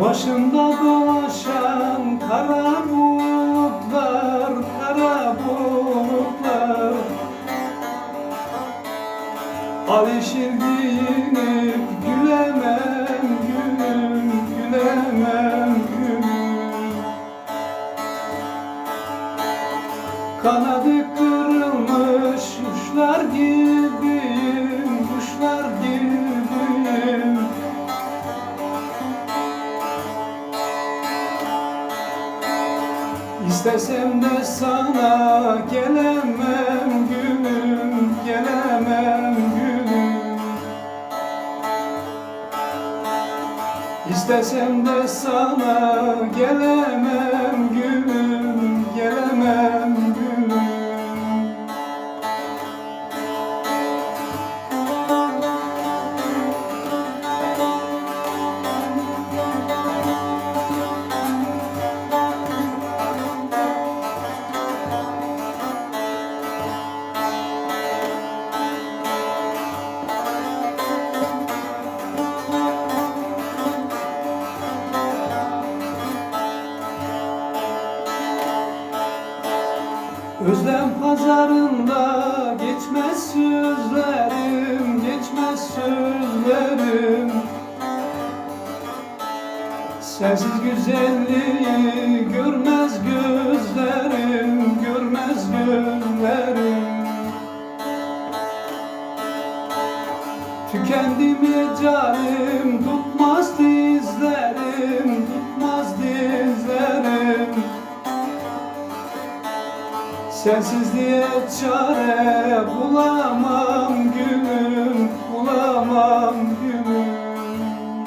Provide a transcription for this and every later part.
Başında dolaşan kara bulutlar, kara bulutlar. Alışır giyinip gülemem gülüm, gülemem gülüm. Kanadı kırılmış İstesem de sana gelemem gülüm, gelemem gülüm. İstesem de sana gelemem Özlem pazarında geçmez sözlerim, geçmez sözlerim. Sensiz güzelliği görmez gözlerim, görmez gözlerim Tükendi mecalim, tutmaz dizlerim, Sensizliğe çare bulamam gülüm, bulamam gülüm.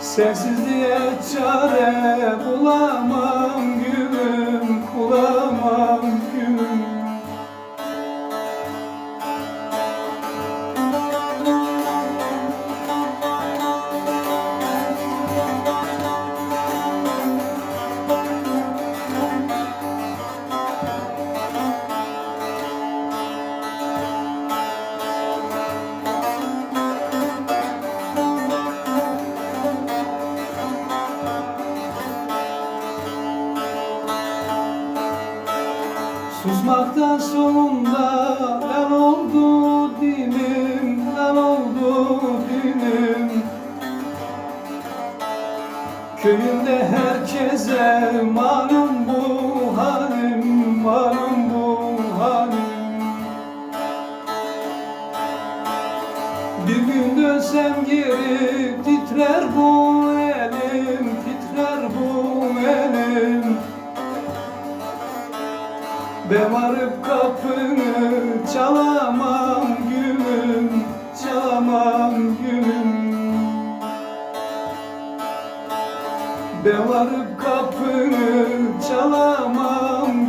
Sensizliğe çare bulamam gülüm, bulamam Susmaktan sonunda el oldu dilim, el oldu dilim Köyümde herkese malum bu halim, malum bu halim. Bir gün dönsem geri titrer bu ben varıp kapını çalamam gülüm, çalamam gülüm. Ben varıp kapını çalamam